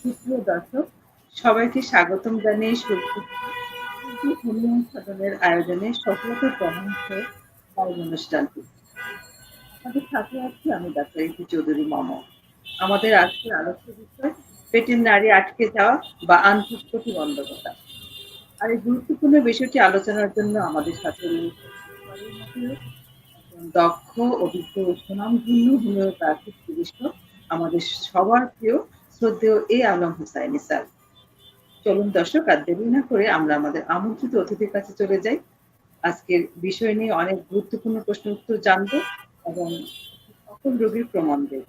সুপ্রিয় দর্শক, সবাইকে স্বাগতম জানিয়ে আয়োজনে সফলতার প্রমাণিত বাউল অনুষ্ঠানটি আমাদের সাথে আছি আমি ডাক্তার ইতি চৌধুরী মাম। আমাদের আলোচ্য বিষয়, পেটের নারী আটকে যাওয়া বা আন্তরিক প্রতিবন্ধকতা। আর এই গুরুত্বপূর্ণ বিষয়টি আলোচনার জন্য আমাদের সাথে দক্ষ, অভিজ্ঞ সুনামধন্য হোমিওপ্যাথিক চিকিৎসক আমাদের সবার প্রিয় শ্রদ্ধেয় এ আলম হুসাইনি স্যার। চলুন দর্শক আর দেরি না করে আমরা আমাদের আমন্ত্রিত অতিথির কাছে চলে যাই। আজকের বিষয় নিয়ে অনেক গুরুত্বপূর্ণ প্রশ্ন উত্তর জানব এবং সকল রোগীর প্রমাণ দেব।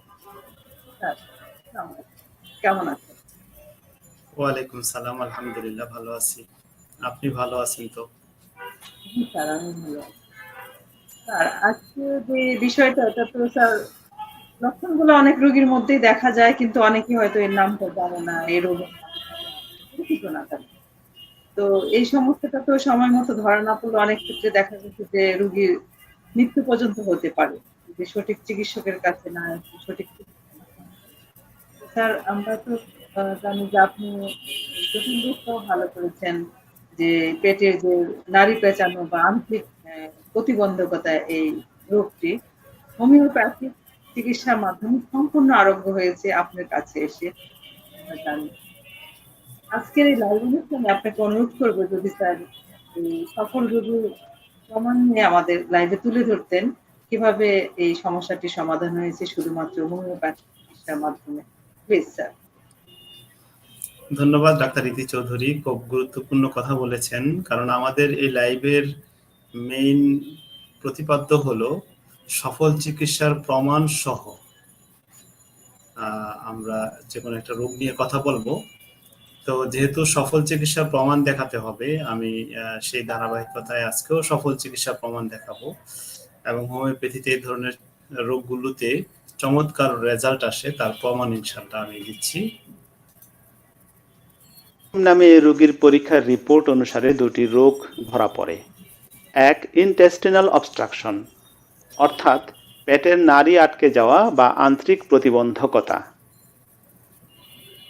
কেমন আছেন? ওয়ালাইকুম সালাম আলহামদুলিল্লাহ ভালো আছি। আপনি ভালো আছেন তো? স্যার আমি ভালো স্যার আজকে যে বিষয়টা এটা তো স্যার লক্ষণগুলো অনেক রোগীর মধ্যেই দেখা যায়, কিন্তু অনেকেই হয়তো এর নামটা জানে না না থাকে তো এই সমস্যাটা তো সময় মতো ধরা না পড়লে অনেক ক্ষেত্রে দেখা যাচ্ছে যে রোগীর মৃত্যু পর্যন্ত হতে পারে। যে সঠিক চিকিৎসকের কাছে না, সঠিক স্যার, আমরা তো জানি যে আপনি প্রথম দিকটাও ভালো করেছেন যে পেটের যে নারী পেঁচানো বা আন্তরিক প্রতিবন্ধকতা এই রোগটি, হোমিওপ্যাথিক চিকিৎসার মাধ্যমে সম্পূর্ণ আরোগ্য হয়েছে আপনার কাছে এসে। আজকের এই লাইভ অনুষ্ঠানে আপনাকে অনুরোধ করব যদি স্যার সফল রোগী প্রমাণ আমাদের লাইভে তুলে ধরতেন, কীভাবে এই সমস্যাটির সমাধান হয়েছে শুধুমাত্র হোমিওপ্যাথিক চিকিৎসার মাধ্যমে। প্লিজ স্যার ধন্যবাদ, ডাক্তার ইতি চৌধুরী। খুব গুরুত্বপূর্ণ কথা বলেছেন, কারণ আমাদের এই লাইভের মেইন প্রতিপাদ্য হলো সফল চিকিৎসার প্রমাণ সহ আমরা যে কোনো একটা রোগ নিয়ে কথা বলব। তো যেহেতু সফল চিকিৎসার প্রমাণ দেখাতে হবে, আমি সেই ধারাবাহিকতায় আজকেও সফল চিকিৎসার প্রমাণ দেখাবো। এবং হোমিওপ্যাথিতে এই ধরনের রোগগুলোতে চমৎকার রেজাল্ট আসে, তার প্রমাণ ইনশাল্লাহ আমি দিচ্ছি। নামে রোগীর পরীক্ষার রিপোর্ট অনুসারে দুটি রোগ ধরা পড়ে। এক ইনটেস্টিনাল অবস্ট্রাকশন অর্থাৎ পেটের নাড়ি আটকে যাওয়া বা আন্তরিক প্রতিবন্ধকতা।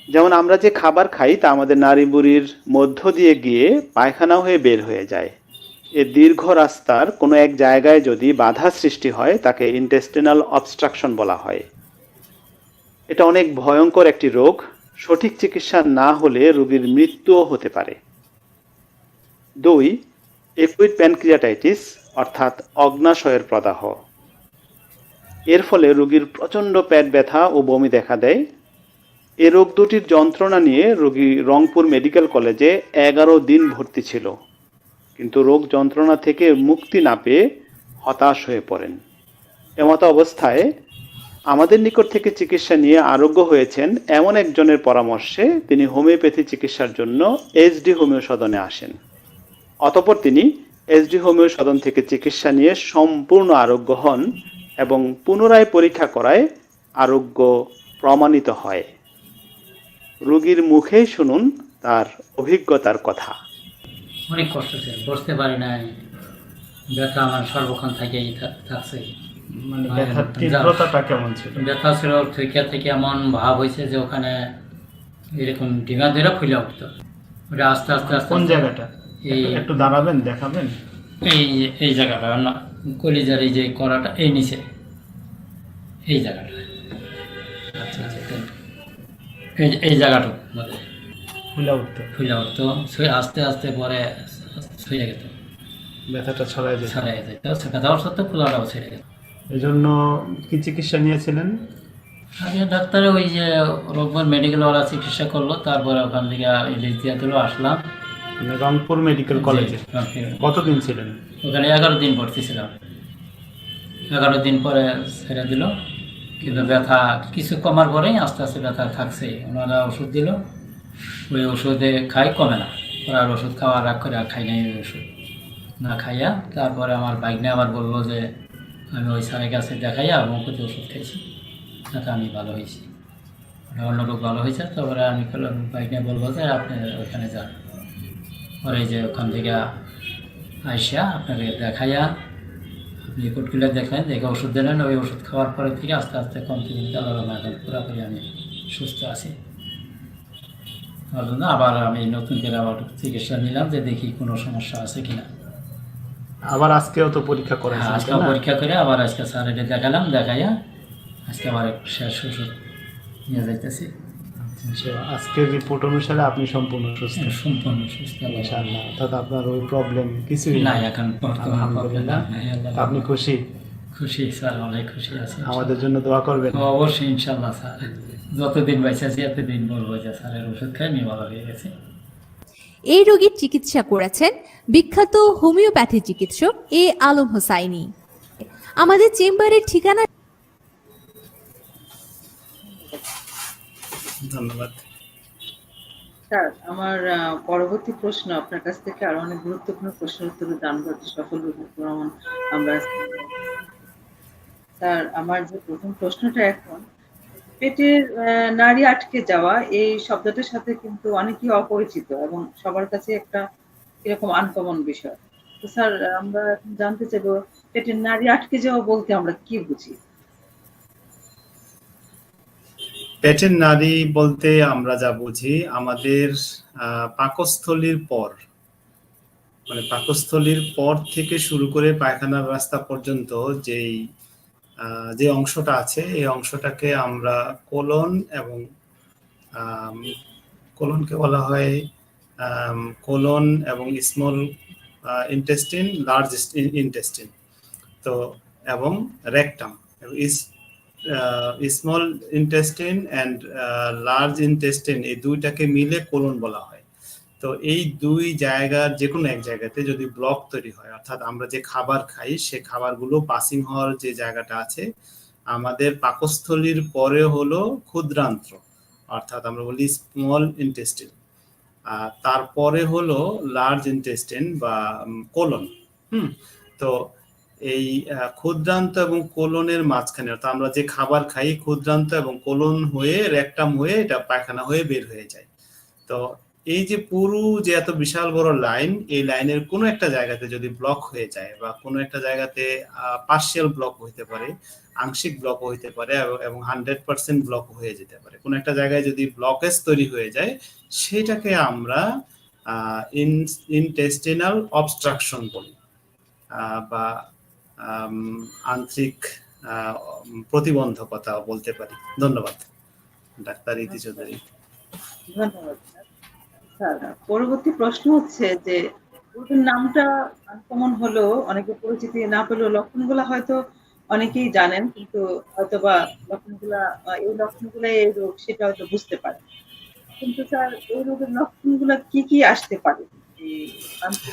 যেমন আমরা যে খাবার খাই তা আমাদের নাড়ি বুড়ির মধ্য দিয়ে গিয়ে পায়খানা হয়ে বের হয়ে যায়। এ দীর্ঘ রাস্তার কোনো এক জায়গায় যদি বাধা সৃষ্টি হয়, তাকে ইনটেস্টিনাল অবস্ট্রাকশন বলা হয়। এটা অনেক ভয়ঙ্কর একটি রোগ। সঠিক চিকিৎসা না হলে রোগীর মৃত্যুও হতে পারে। দুই একুইড প্যানক্রিয়াটাইটিস, অর্থাৎ অগ্নাশয়ের প্রদাহ। এর ফলে রোগীর প্রচণ্ড পেট ব্যথা ও বমি দেখা দেয়। এ রোগ দুটির যন্ত্রণা নিয়ে রোগী রংপুর মেডিকেল কলেজে এগারো দিন ভর্তি ছিল। কিন্তু রোগ যন্ত্রণা থেকে মুক্তি না পেয়ে হতাশ হয়ে পড়েন। এমতো অবস্থায় আমাদের নিকট থেকে চিকিৎসা নিয়ে আরোগ্য হয়েছেন এমন একজনের পরামর্শে তিনি হোমিওপ্যাথি চিকিৎসার জন্য এইচডি হোমিও সদনে আসেন। অতপর তিনি এইচডি হোমিও সদন থেকে চিকিৎসা নিয়ে সম্পূর্ণ আরোগ্য হন এবং পুনরায় পরীক্ষা করায় আরোগ্য প্রমাণিত হয়। রোগীর মুখেই শুনুন তার অভিজ্ঞতার কথা। অনেক কষ্ট ছিল বসতে পারি নাই ব্যথা আমার সর্বক্ষণ থেকেই থাকছে। মানে কেমন ব্যথা ছিল থেকে থেকে এমন ভাব হয়েছে যে ওখানে এরকম ডিঙা ধরে ফুলে উঠতো। ওটা আস্তে আস্তে আস্তে কোন জায়গাটা? এই একটু- দাঁড়াবেন দেখাবেন? এই এই জায়গাটা না কলিজার এই যে করাটা এই নিচে। এই জায়গাটা। আচ্ছা আচ্ছা এই এই জায়গাটুকু মধ্যে ফুলে উঠতো। ফুলে উঠতো। আস্তে আস্তে পরে শুয়ে গেত। ব্যথাটা ছড়ায় যেত। ছেড়ে যেত। ব্যথাও সত্ত্বেও ফুলাটাও ছেড়ে গেত। এই জন্য কি চিকিৎসা নিয়েছিলেন? আগে ডাক্তার ওই যে রোববার মেডিকেলওয়ালা চিকিৎসা করল তারপরে ওখান থেকে ইলিশ দিয়ে দিল আসলাম। রংপুর মেডিকেল কলেজে। কতদিন ছিলেন? ওখানে এগারো দিন ভর্তি ছিলাম এগারো দিন পরে ছেড়ে দিল। কিন্তু ব্যথা কিছু কমার পরেই আস্তে আস্তে ব্যথা থাকছে। ওনারা ওষুধ দিল। ওই ওষুধে খাই কমে না। ওরা আর ওষুধ খাওয়া রাগ করে আর খাই নাই ওই ওষুধ। না খাইয়া তারপরে আমার বাইক নিয়ে আবার বলল যে আমি ওই স্যারের কাছে দেখাইয়া মুখতে ওষুধ খাইছি। তাতে আমি ভালো হয়েছি অন্য রোগ ভালো হয়েছে তারপরে আমি বাইক নিয়ে বলব যে আপনি ওইখানে যান। পরে এই যে ওখান থেকে আইসা আপনাকে দেখাইয়া আপনি রিপোর্টগুলো দেখলেন দেখে ওষুধ দিলেন ওই ওষুধ খাওয়ার পরে থেকে আস্তে আস্তে কমতে কমতে আল্লাহ এখন পুরোপুরি আমি সুস্থ আছি। তার জন্য আবার আমি নতুন করে আবার চিকিৎসা নিলাম যে দেখি কোনো সমস্যা আছে কিনা। আবার আজকেও তো পরীক্ষা করে হ্যাঁ, আজকে পরীক্ষা করে আবার আজকে স্যারের দেখালাম দেখাইয়া আজকে আবার শেষ ওষুধ নিয়ে যাইতেছি। আজকের রিপোর্ট অনুসারে আপনি সম্পূর্ণ সুস্থ। সম্পূর্ণ সুস্থ আল্লাহ। ইনশাআল্লাহ। অর্থাৎ আপনার ওই প্রবলেম কিছুই না নাই। এখন আলহামদুলিল্লাহ। আপনি খুশি? খুশি স্যার অনেক খুশি আছে আমাদের জন্য দোয়া করবেন। অবশ্যই ইনশাল্লাহ স্যার। যতদিন বেঁচে আছি এতদিন বলব যে স্যারের ওষুধ খাই আমি ভালো হয়ে গেছি। এই রোগীর চিকিৎসা করেছেন বিখ্যাত হোমিওপ্যাথি চিকিৎসক এ আলম হোসাইনি। আমাদের চেম্বারের ঠিকানা ধন্যবাদ। স্যার, আমার পরবর্তী প্রশ্ন আপনার কাছ থেকে আরও অনেক গুরুত্বপূর্ণ প্রশ্নের উত্তর জানব যে সফল রোগীর আমরা স্যার, আমার যে প্রথম প্রশ্নটা এখন, পেটের নাড়ি আটকে যাওয়া এই শব্দটার সাথে কিন্তু অনেকেই অপরিচিত এবং সবার কাছে একটা এরকম আনকমন বিষয়। তো স্যার, আমরা জানতে চাইব, পেটের নারী আটকে যাওয়া বলতে আমরা কি বুঝি? পেটের নারী বলতে আমরা যা বুঝি, আমাদের পাকস্থলীর পর মানে পাকস্থলীর পর থেকে শুরু করে পায়খানার রাস্তা পর্যন্ত যেই যে অংশটা আছে, এই অংশটাকে আমরা কোলন এবং কোলনকে বলা হয় কোলন এবং স্মল ইন্টেস্টিন লার্জ ইন্টেস্টিন তো, এবং rectum small intestine and large intestine এই দুইটাকে মিলে কোলন বলা হয়। তো এই দুই জায়গার যে কোনো এক জায়গাতে যদি ব্লক তৈরি হয়, অর্থাৎ আমরা যে খাবার খাই, সে খাবারগুলো পাসিং হওয়ার যে জায়গাটা আছে, আমাদের পাকস্থলীর পরে হলো ক্ষুদ্রান্ত্র, অর্থাৎ আমরা বলি স্মল ইন্টেস্টিন আর তারপরে হলো লার্জ ইন্টেস্টিন বা কোলন হুম? তো এই ক্ষুদ্রান্ত এবং কোলনের মাঝখানে, অর্থাৎ আমরা যে খাবার খাই, ক্ষুদ্রান্ত এবং কোলন হয়ে, রেকটাম হয়ে এটা পায়খানা হয়ে বের হয়ে যায়। তো এই যে পুরো যে এত বিশাল বড় লাইন, এই লাইনের কোনো একটা জায়গাতে যদি ব্লক হয়ে যায় বা কোনো একটা জায়গাতে পার্শিয়াল ব্লক হইতে পারে, আংশিক ব্লক হইতে পারে এবং- হান্ড্রেড পার্সেন্ট ব্লক হয়ে যেতে পারে। কোনো একটা জায়গায় যদি ব্লকেজ তৈরি হয়ে যায়, সেটাকে আমরা ইন ইনটেস্টিনাল অবস্ট্রাকশন বলি। বা আন্ত্রিক প্রতিবন্ধকতা বলতে পারি। ধন্যবাদ, ডাক্তার ইতি চৌধুরী। ধন্যবাদ, স্যার। পরবর্তী প্রশ্ন হচ্ছে যে ওদের নামটা আনকমন হলো অনেকে পরিচিতি না পেলেও লক্ষণগুলো হয়তো অনেকেই জানেন, কিন্তু হয়তোবা লক্ষণগুলা এই লক্ষণগুলো এই রোগ, সেটা হয়তো বুঝতে পারে কিন্তু স্যার, এই রোগের লক্ষণগুলো কি কি আসতে পারে?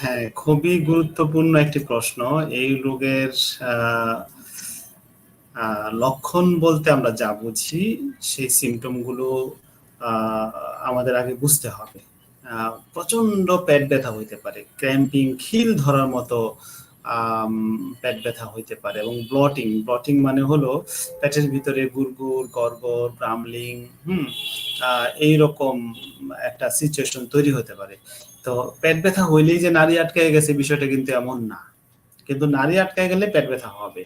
হ্যাঁ খুবই গুরুত্বপূর্ণ একটি প্রশ্ন। এই রোগের লক্ষণ বলতে আমরা যা বুঝি, সেই সিমটমগুলো আমাদের আগে বুঝতে হবে। প্রচণ্ড পেট ব্যথা হইতে পারে, ক্র্যাম্পিং, খিল ধরার মতো পেট ব্যথা হইতে পারে এবং ব্লটিং। ব্লটিং মানে হলো পেটের ভিতরে গুড়গুড়, গড়গড়, ব্রামলিং, হুম এইরকম একটা সিচুয়েশন তৈরি হতে পারে। তো পেট ব্যথা হইলেই যে নারী আটকায় গেছে বিষয়টা কিন্তু এমন না। কিন্তু নারী আটকায় গেলে পেট ব্যথা হবে।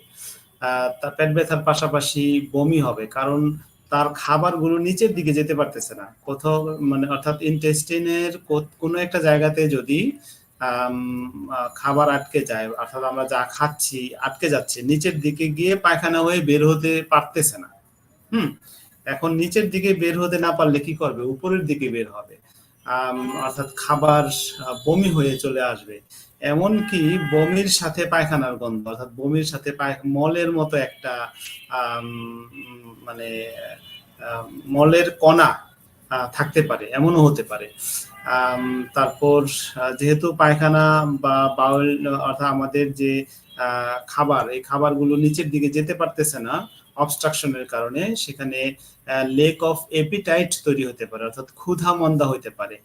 তার পেট ব্যথার পাশাপাশি বমি হবে, কারণ তার খাবারগুলো নিচের দিকে যেতে পারতেছে না। কোথাও মানে অর্থাৎ ইন্টেস্টিনের কোনো একটা জায়গাতে যদি খাবার আটকে যায়, অর্থাৎ আমরা যা খাচ্ছি, আটকে যাচ্ছে, নিচের দিকে গিয়ে পায়খানা হয়ে বের হতে পারতেছে না। হুম? এখন নিচের দিকে বের হতে না পারলে কি করবে? উপরের দিকে বের হবে। অর্থাৎ খাবার বমি হয়ে চলে আসবে। এমনকি বমির সাথে পায়খানার গন্ধ, অর্থাৎ বমির সাথে মলের মতো একটা মানে মলের কণা থাকতে পারে, এমনও হতে পারে। তারপর যেহেতু পায়খানা বা বাউল, অর্থাৎ আমাদের যে খাবার, এই খাবারগুলো নিচের দিকে যেতে পারতেছে না অবস্ট্রাকশনের কারণে সেখানে লেক অফ এপিটাইট তৈরি হতে পারে, অর্থাৎ ক্ষুধা মন্দা হতে পারে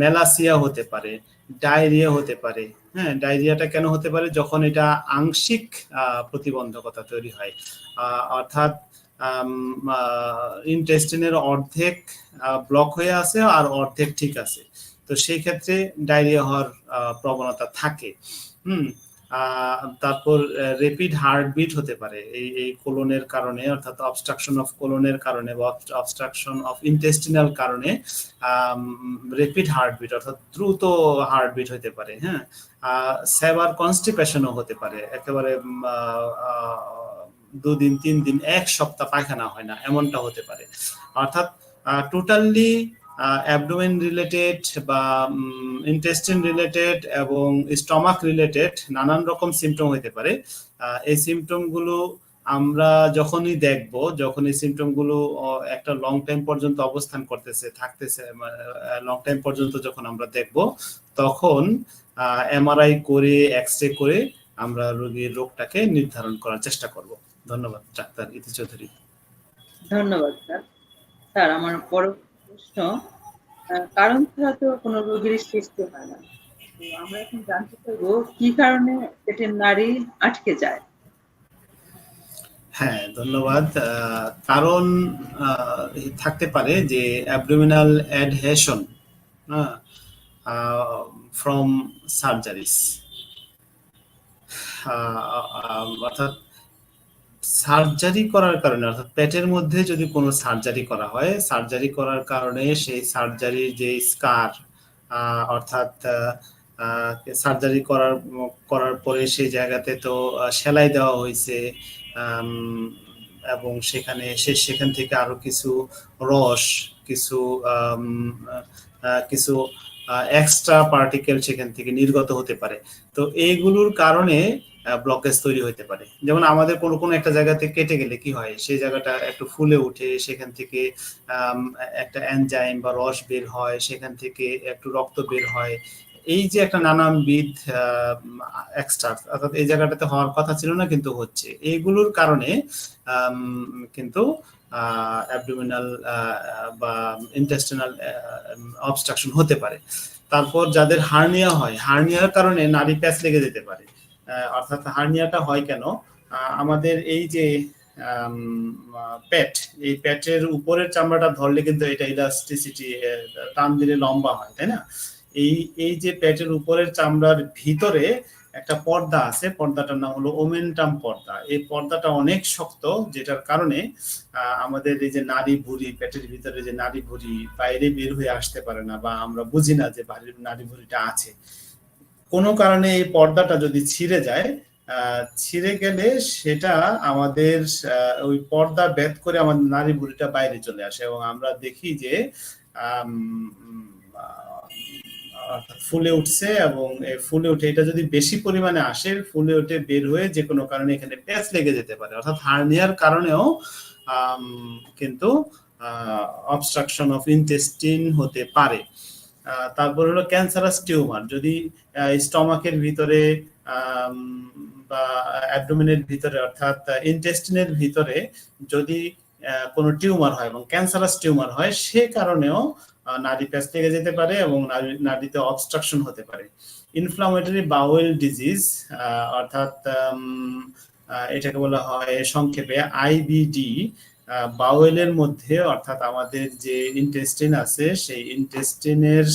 মেলাসিয়া হতে পারে ডায়রিয়া হতে পারে হ্যাঁ ডায়রিয়াটা কেন হতে পারে? যখন এটা আংশিক প্রতিবন্ধকতা তৈরি হয় অর্থাৎ ইনটেস্টিনের অর্ধেক ব্লক হয়ে আছে আর অর্ধেক ঠিক আছে তো সেই ক্ষেত্রে ডায়রিয়া হওয়ার প্রবণতা থাকে। হুম তারপর রেপিড হার্টবিট হতে পারে। এই এই কোলনের কারণে, অর্থাৎ অবস্ট্রাকশন অফ কোলনের কারণে বা অবস্ট্রাকশন অফ ইন্টেস্টিনাল কারণে রেপিড হার্টবিট অর্থাৎ দ্রুত হার্টবিট হতে পারে হ্যাঁ? সেভার কনস্টিপেশনও হতে পারে। একেবারে দুদিন তিন দিন এক সপ্তাহ পায়খানা হয় না, এমনটা হতে পারে। অর্থাৎ টোটালি অ্যাবডোমেন রিলেটেড বা ইন্টেস্টিন রিলেটেড এবং স্টমাক রিলেটেড নানান রকম সিমটম হইতে পারে। এই সিমটমগুলো আমরা যখনই দেখব, যখন এই সিমটমগুলো একটা লং টাইম পর্যন্ত অবস্থান করতেছে, থাকতেছে লং টাইম পর্যন্ত যখন আমরা দেখব, তখন এমআরআই করে এক্স রে করে আমরা রোগীর রোগটাকে নির্ধারণ করার চেষ্টা করব। ধন্যবাদ, ডাক্তার ইতি চৌধুরী ধন্যবাদ, স্যার। স্যার, আমার বড় প্রশ্ন কারণ ছাড়া তো কোনো রোগীর সৃষ্টি হয় না। আমরা এখন জানতে কি কারণে পেটের নাড়ি আটকে যায়? হ্যাঁ ধন্যবাদ। কারণ থাকতে পারে যে অ্যাবডোমিনাল অ্যাডহেশন ফ্রম সার্জারিস অর্থাৎ সার্জারি করার কারণে, অর্থাৎ পেটের মধ্যে যদি কোনো সার্জারি করা হয় সার্জারি করার কারণে সেই সার্জারির যে স্কার অর্থাৎ সার্জারি করার করার পরে সেই জায়গাতে তো সেলাই দেওয়া হয়েছে এবং সেখানে, সে, সেখান থেকে আরও কিছু রস, কিছু কিছু এক্সট্রা পার্টিকেল সেখান থেকে নির্গত হতে পারে। তো এইগুলোর কারণে ব্লকেজ তৈরি হতে পারে। যেমন আমাদের কোনো কোনো একটা জায়গাতে কেটে গেলে কি হয়, সেই জায়গাটা একটু ফুলে উঠে সেখান থেকে একটা এনজাইম বা রস বের হয়, সেখান থেকে একটু রক্ত বের হয়। এই যে একটা নানানবিধ এক্সট্রা অর্থাৎ এই জায়গাটাতে হওয়ার কথা ছিল না, কিন্তু হচ্ছে। এইগুলোর কারণে কিন্তু অ্যাবডোমিনাল বা ইন্টেস্টিনাল অবস্ট্রাকশন হতে পারে। তারপর যাদের হার্নিয়া হয় হার্নিয়ার কারণে নাড়ি প্যাচ লেগে যেতে পারে। অর্থাৎ হার্নিয়াটা হয় কেন? আমাদের এই যে প্যাট এই প্যাটের উপরের চামড়াটা ধরলে কিন্তু এটা ইলাস্টিসিটি টান দিলে লম্বা হয়, তাই না? এই এই যে প্যাটের উপরের চামড়ার ভিতরে একটা পর্দা আছে, পর্দাটার নাম হলো ওমেন্টাম পর্দা। এই পর্দাটা অনেক শক্ত, যেটার কারণে আমাদের এই যে নারী ভুঁড়ি, পেটের ভিতরে যে নারী ভুঁড়ি বাইরে বের হয়ে আসতে পারে না বা আমরা বুঝি না যে বাড়ির নারী ভুঁড়িটা আছে। কোনো কারণে এই পর্দাটা যদি ছিঁড়ে যায় ছিঁড়ে গেলে সেটা আমাদের ওই পর্দা ভেদ করে আমাদের নারী ভুঁড়িটা বাইরে চলে আসে এবং আমরা দেখি যে ফুলে উঠছে এবং ফুলে উঠে, এটা যদি বেশি পরিমাণে আসে, ফুলে উঠে বের হয়ে যে কোনো কারণে এখানে প্যাচ লেগে যেতে পারে। অর্থাৎ হার্নিয়ার কারণেও কিন্তু অবস্ট্রাকশন অফ ইন্টেস্টিন হতে পারে। তারপর হলো ক্যান্সারাস টিউমার যদি স্টমাকের ভিতরে বা অ্যাবডোমিনের ভিতরে, অর্থাৎ ইন্টেস্টিনের ভিতরে যদি কোনো টিউমার হয় এবং ক্যান্সারাস টিউমার হয়, সে কারণেও নাড়ি প্যাচ লেগে যেতে পারে এবং নাড়িতে অবস্ট্রাকশন হতে পারে। ইনফ্লামেটরি বাউয়েল ডিজিজ অর্থাৎ এটাকে বলা হয় সংক্ষেপে আইবিডি বাউয়েলের মধ্যে, অর্থাৎ আমাদের যে ইন্টেস্টিন আছে, সেই ইন্টেস্টিনের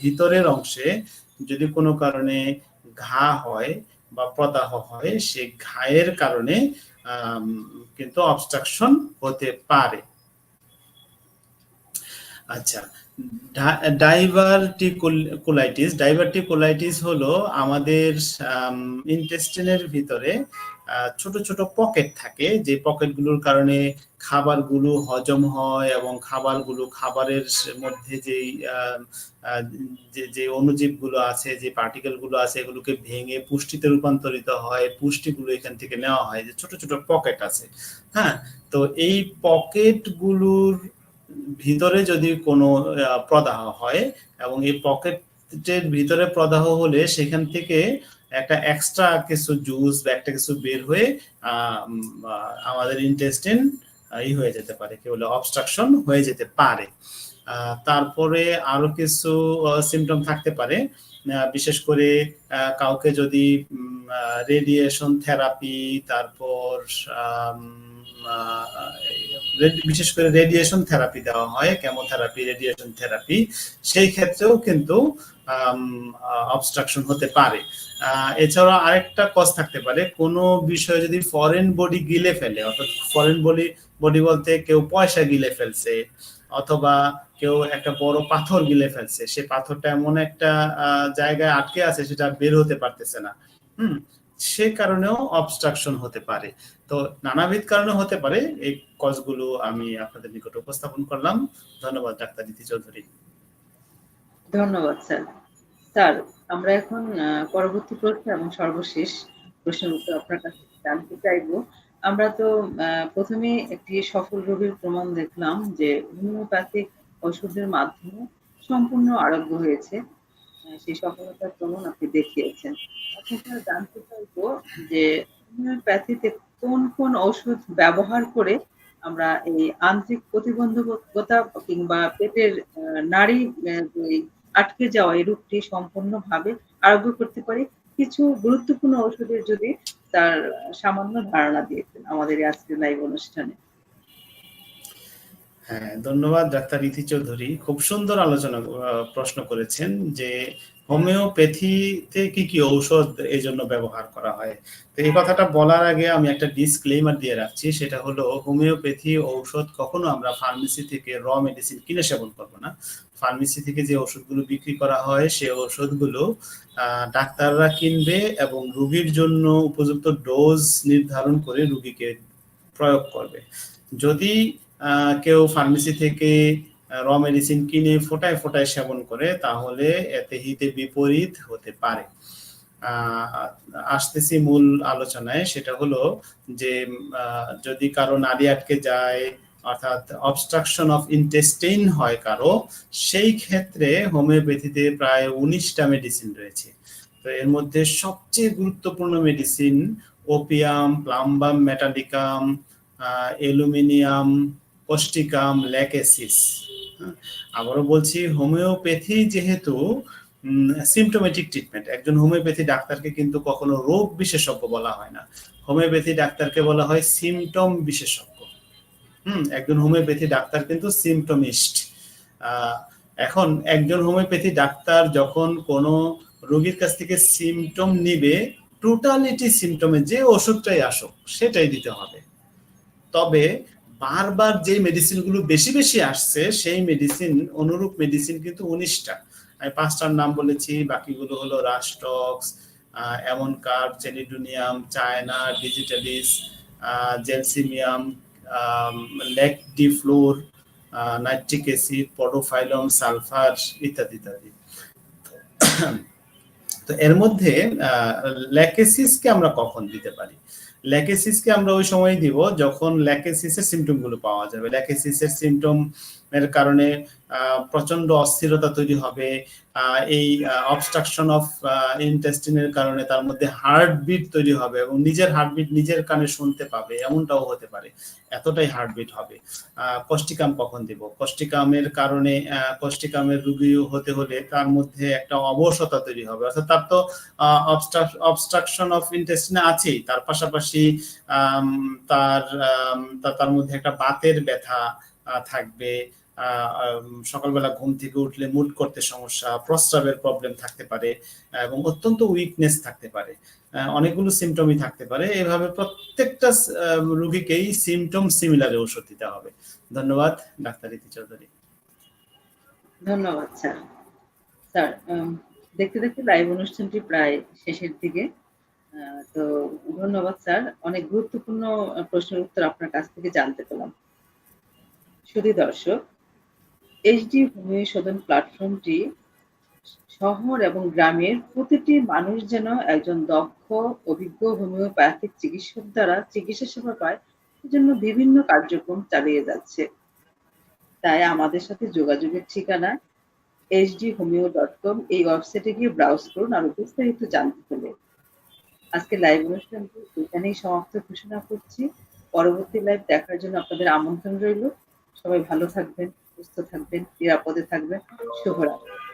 ভিতরের অংশে যদি কোনো কারণে ঘা হয় বা প্রদাহ হয় সেই ঘায়ের কারণে কিন্তু অবস্ট্রাকশন হতে পারে। আচ্ছা ডাইভার্টিকুলাইটিস ডাইভার্টিকুলাইটিস হলো আমাদের ইন্টেস্টিনের ভিতরে ছোট ছোট পকেট থাকে, যে পকেটগুলোর কারণে খাবারগুলো হজম হয় এবং খাবারগুলো খাবারের মধ্যে যেই যে অণুজীবগুলো আছে, যে পার্টিকেলগুলো আছে, এগুলোকে ভেঙে পুষ্টিতে রূপান্তরিত হয়, পুষ্টিগুলো এখান থেকে নেওয়া হয়, যে ছোট ছোট পকেট আছে। হ্যাঁ তো এই পকেটগুলোর ভিতরে যদি কোনো প্রদাহ হয় এবং এই পকেটের ভিতরে প্রদাহ হলে সেখান থেকে একটা এক্সট্রা কিছু জুস বা একটা কিছু বের হয়ে আমাদের ইন্টেস্টিন ই হয়ে যেতে পারে, কি বলে অবস্ট্রাকশন হয়ে যেতে পারে। তারপরে আরও কিছু সিমটম থাকতে পারে। বিশেষ করে কাউকে যদি রেডিয়েশন থেরাপি তারপর বিশেষ করে রেডিয়েশন থেরাপি দেওয়া হয় কেমোথেরাপি রেডিয়েশন থেরাপি সেই ক্ষেত্রেও কিন্তু অবস্ট্রাকশন হতে পারে। এছাড়া আরেকটা কজ থাকতে পারে, কোনো বিষয়ে যদি ফরেন বডি গিলে ফেলে, অর্থাৎ ফরেন বডি বডি বলতে কেউ পয়সা গিলে ফেলছে, অথবা কেউ একটা বড় পাথর গিলে ফেলছে। সে পাথরটা এমন একটা জায়গায় আটকে আছে সেটা বের হতে পারতেছে না। হুম, সে কারণেও অবস্ট্রাকশন হতে পারে। তো নানাবিধ কারণে হতে পারে। এই কজগুলো আমি আপনাদের নিকট উপস্থাপন করলাম। ধন্যবাদ, ডাক্তার নীতি চৌধুরী। ধন্যবাদ, স্যার। স্যার, আমরা এখন পরবর্তী প্রশ্ন এবং সর্বশেষ প্রশ্নের আপনার কাছে জানতে চাইব। আমরা তো প্রথমে একটি সফল রোগীর প্রমাণ দেখলাম যে হোমিওপ্যাথিক ওষুধের মাধ্যমে সম্পূর্ণ আরোগ্য হয়েছে। সেই সফলতার প্রমাণ আপনি দেখিয়েছেন। এখন জানতে চাইব যে হোমিওপ্যাথিতে কোন কোন ওষুধ ব্যবহার করে আমরা এই আন্তরিক প্রতিবন্ধকতা কিংবা পেটের নাড়ি আটকে যাওয়া এই রোগটি সম্পূর্ণভাবে আরোগ্য করতে পারি। কিছু গুরুত্বপূর্ণ ওষুধের যদি তার সামান্য ধারণা দিয়েছেন আমাদের আজকের লাইভ অনুষ্ঠানে। হ্যাঁ ধন্যবাদ ডাক্তার ইতি চৌধুরী। খুব সুন্দর আলোচনা প্রশ্ন করেছেন যে হোমিওপ্যাথিতে কি কি ঔষধ এই জন্য ব্যবহার করা হয়। তো এই কথাটা বলার আগে আমি একটা ডিসক্লেমার দিয়ে রাখছি, সেটা হলো হোমিওপ্যাথি ঔষধ কখনো আমরা ফার্মেসি থেকে র মেডিসিন কিনে সেবন করব না। ফার্মেসি থেকে যে ওষুধগুলো বিক্রি করা হয় সেই ওষুধগুলো ডাক্তাররা কিনবে এবং রোগীর জন্য উপযুক্ত ডোজ নির্ধারণ করে রোগীকে প্রয়োগ করবে। যদি কেউ ফার্মেসি থেকে র মেডিসিন কিনে ফোটায় ফোটায় সেবন করে, তাহলে এতে হিতে বিপরীত হতে পারে। আসতেছি মূল আলোচনায়, সেটা হলো যে যদি কারও নাড়ি আটকে যায়, অর্থাৎ অবস্ট্রাকশন অফ ইন্টেস্টাইন হয় কারও, সেই ক্ষেত্রে হোমিওপ্যাথিতে প্রায় উনিশটা মেডিসিন রয়েছে। তো এর মধ্যে সবচেয়ে গুরুত্বপূর্ণ medicine opium plumbum metallicum aluminium causticum lachesis. আবারও বলছি, হোমিওপ্যাথি যেহেতু সিমটোমেটিক ট্রিটমেন্ট একজন হোমিওপ্যাথি ডাক্তারকে কিন্তু কখনো রোগ বিশেষজ্ঞ বলা হয় না। হোমিওপ্যাথি ডাক্তারকে বলা হয় সিমটম বিশেষজ্ঞ। হুম, একজন হোমিওপ্যাথি ডাক্তার কিন্তু সিমটমিস্ট এখন একজন হোমিওপ্যাথি ডাক্তার যখন কোনো রোগীর কাছ থেকে সিমটম নিবে টোটালিটি সিমটমে যে ওষুধটাই আসুক, সেটাই দিতে হবে। তবে বারবার যে মেডিসিনগুলো বেশি বেশি আসছে, সেই মেডিসিন অনুরূপ মেডিসিন কিন্তু উনিশটা। আমি পাঁচটার নাম বলেছি, বাকিগুলো হলো রাস্টক্স এমন কার্ড জেনিডুনিয়াম চায়না ডিজিটালিস জেলসিমিয়াম লেক ডিফ্লোর নাইট্রিক অ্যাসিড পডোফাইলম সালফার ইত্যাদি ইত্যাদি। তো এর মধ্যে ল্যাকেসিসকে আমরা কখন দিতে পারি? ল্যাকেসিসকে আমরা ওই সময় দিব যখন ল্যাকেসিসের সিমটমগুলো পাওয়া যাবে। ল্যাকেসিসের সিমটম এর কারণে প্রচণ্ড অস্থিরতা তৈরি হবে। এই অবস্ট্রাকশন অফ ইন্টেস্টিনের কারণে তার মধ্যে হার্টবিট তৈরি হবে এবং নিজের হার্টবিট নিজের কানে শুনতে পাবে, এমনটাও হতে পারে। এতটাই হার্টবিট হবে। কষ্টিকাম কখন দিব? কষ্টিকামের কারণে কষ্টিকামের রুগী হতে হলে তার মধ্যে একটা অবসতা তৈরি হবে। অর্থাৎ তার তো অবস্ট্রাকশন অফ ইন্টেস্টিনে আছেই। তার পাশাপাশি তার তার মধ্যে একটা বাতের ব্যথা থাকবে সকালবেলা ঘুম থেকে উঠলে মুড করতে সমস্যা, প্রস্রাবের প্রবলেম থাকতে পারে এবং অত্যন্ত উইকনেস থাকতে পারে। অনেকগুলো সিমটমই থাকতে পারে। এভাবে প্রত্যেকটা রুগীকেই সিমটম সিমিলারে ওষুধ দিতে হবে। ধন্যবাদ, ডাক্তার রীতি চৌধুরী। ধন্যবাদ, স্যার। স্যার দেখতে দেখতে লাইভ অনুষ্ঠানটি প্রায় শেষের দিকে। তো ধন্যবাদ, স্যার। অনেক গুরুত্বপূর্ণ প্রশ্নের উত্তর আপনার কাছ থেকে জানতে পেলাম। শুধু দর্শক এইচডি হোমিও শোধন প্ল্যাটফর্মটি শহর এবং গ্রামের প্রতিটি মানুষ যেন একজন দক্ষ, অভিজ্ঞ হোমিওপ্যাথিক চিকিৎসক দ্বারা চিকিৎসা সেবা পায়, সেজন্য বিভিন্ন কার্যক্রম চালিয়ে যাচ্ছে। তাই আমাদের সাথে যোগাযোগের ঠিকানা এইচডি হোমিও ডট কম, এই ওয়েবসাইটে গিয়ে ব্রাউজ করুন আরও বিস্তারিত জানতে হলে। আজকে লাইভ অনুষ্ঠানটি এখানেই সমাপ্ত ঘোষণা করছি। পরবর্তী লাইভ দেখার জন্য আপনাদের আমন্ত্রণ রইল। সবাই ভালো থাকবেন সুস্থ থাকবেন নিরাপদে থাকবেন। শুভরাত্রি।